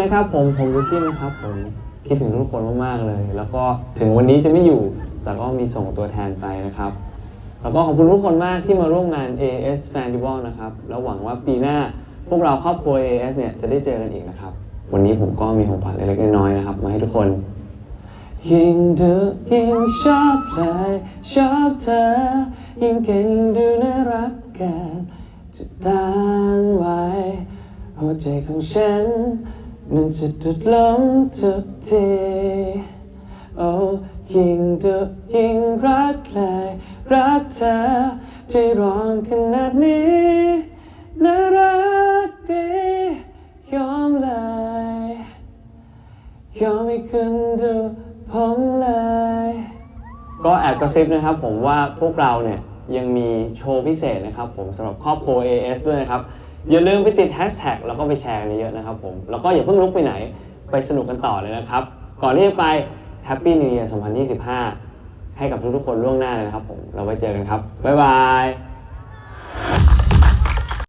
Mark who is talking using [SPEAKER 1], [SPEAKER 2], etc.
[SPEAKER 1] นะครับผมผมวิกกี้นะครับผมคิดถึงทุกคนมากๆเลย แล้วก็ถึงวันนี้จะไม่อยู่ แต่ก็มีส่งตัวแทนไปนะครับ แล้วก็ขอบคุณทุกคนมากที่มาร่วมงาน AS Festival นะครับแล้วหวังว่าปีหน้าพวกเราครอบครัว AS เนี่ยจะได้เจอกันอีกนะครับ วันนี้ผมก็มีของขวัญเล็กๆน้อยๆนะครับ มาให้ทุกคนยิ่งดูยิ่งชอบเลยชอบเธอ ยิ่งเก่งยิ่งดูน่ารักกันจะต้านไว้หัวใจของฉัน มันจะดุดล้มทุกทีโอ้ยิ่งดูยิ่งรักเลยรักเธอใจร้อนขนาดนี้น่ารักดียอมเลยยอมให้คุณดูผมเลย ก็แอบกระซิบนะครับผมว่าพวกเราเนี่ยยังมีโชว์พิเศษนะครับผมสำหรับครอบครัว AS ด้วยนะครับ อย่าลืมไปติดแฮชแท็กแล้วก็ไปแชร์กันเยอะๆนะครับผม แล้วก็อย่าเพิ่งลุกไปไหนไปสนุกกันต่อเลยนะครับ ก่อนที่จะไป Happy New Year 2025 ให้กับทุกๆคนล่วงหน้าเลยนะครับผม เราไว้เจอกันครับ บ๊ายบาย